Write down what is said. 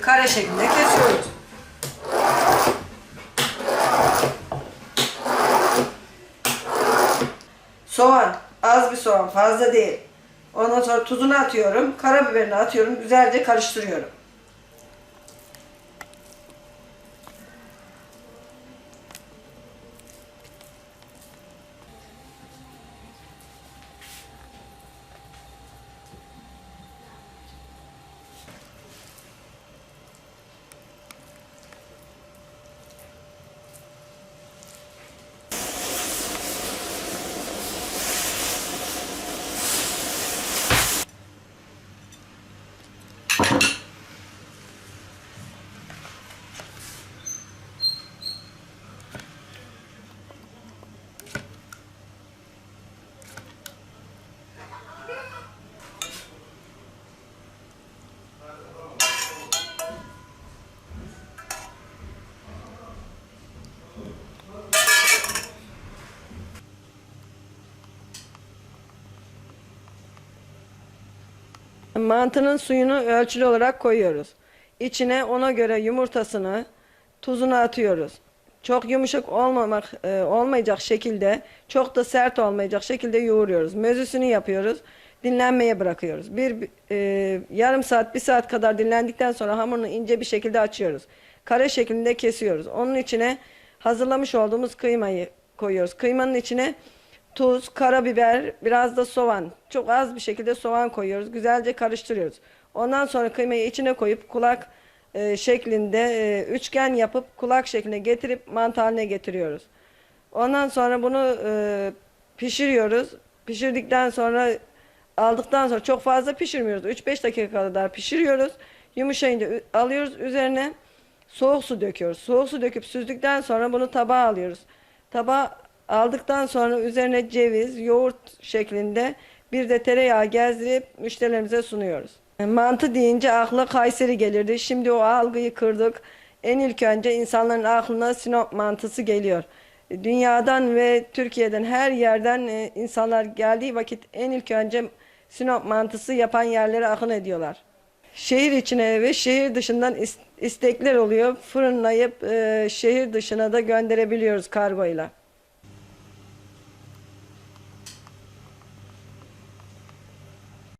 kare şeklinde kesiyoruz. Soğan. Az bir soğan. Fazla değil. Ondan sonra tuzunu atıyorum. Karabiberini atıyorum. Güzelce karıştırıyorum. Mantının suyunu ölçülü olarak koyuyoruz. İçine ona göre yumurtasını, tuzunu atıyoruz. Çok yumuşak olmamak e, olmayacak şekilde, çok da sert olmayacak şekilde yoğuruyoruz. Mezüsünü yapıyoruz. Dinlenmeye bırakıyoruz. Bir e, yarım saat, bir saat kadar dinlendikten sonra hamurunu ince bir şekilde açıyoruz. Kare şeklinde kesiyoruz. Onun içine hazırlamış olduğumuz kıymayı koyuyoruz. Kıymanın içine tuz, karabiber, biraz da soğan. Çok az bir şekilde soğan koyuyoruz. Güzelce karıştırıyoruz. Ondan sonra kıymayı içine koyup kulak e, şeklinde e, üçgen yapıp kulak şeklinde getirip mantı getiriyoruz. Ondan sonra bunu e, pişiriyoruz. Pişirdikten sonra aldıktan sonra çok fazla pişirmiyoruz. 3-5 dakika kadar pişiriyoruz. Yumuşayınca alıyoruz üzerine soğuk su döküyoruz. Soğuk su döküp süzdükten sonra bunu tabağa alıyoruz. Tabağa aldıktan sonra üzerine ceviz, yoğurt şeklinde bir de tereyağı gezdirip müşterilerimize sunuyoruz. Mantı deyince akla Kayseri gelirdi. Şimdi o algıyı kırdık. En ilk önce insanların aklına Sinop mantısı geliyor. Dünyadan ve Türkiye'den her yerden e, insanlar geldiği vakit en ilk önce Sinop mantısı yapan yerlere akın ediyorlar. Şehir içine ve şehir dışından is- istekler oluyor. Fırınlayıp e, şehir dışına da gönderebiliyoruz kargoyla.